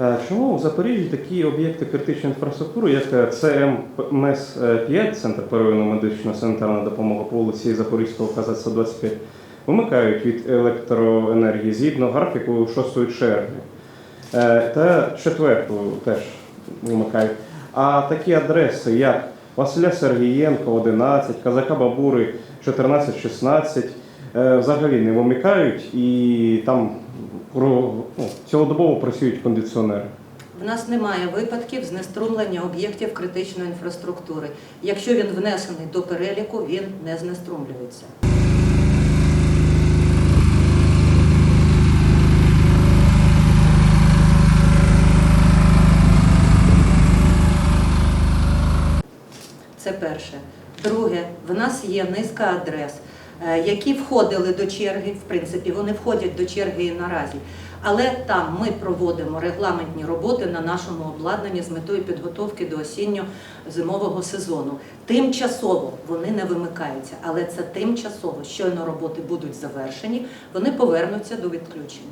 Е, Чому в Запоріжжі такі об'єкти критичної інфраструктури, як е, ЦМС-5, Центр первинної медичної санітарної допомоги по вулиці Запорізького КЗ 125, вимикають від електроенергії згідно графіку 6 червня. Е, Та четверту теж вимикають. А такі адреси, як Василя Сергієнко, 11, Казака Бабури, 14-16, е, взагалі не вимикають і там ну, цілодобово працюють кондиціонери. В нас немає випадків знеструмлення об'єктів критичної інфраструктури. Якщо він внесений до переліку, він не знеструмлюється. Це перше. Друге, в нас є низка адрес, які входили до черги, в принципі, вони входять до черги і наразі. Але там ми проводимо регламентні роботи на нашому обладнанні з метою підготовки до осінньо-зимового сезону. Тимчасово вони не вимикаються, але це тимчасово. Щойно роботи будуть завершені, вони повернуться до відключень.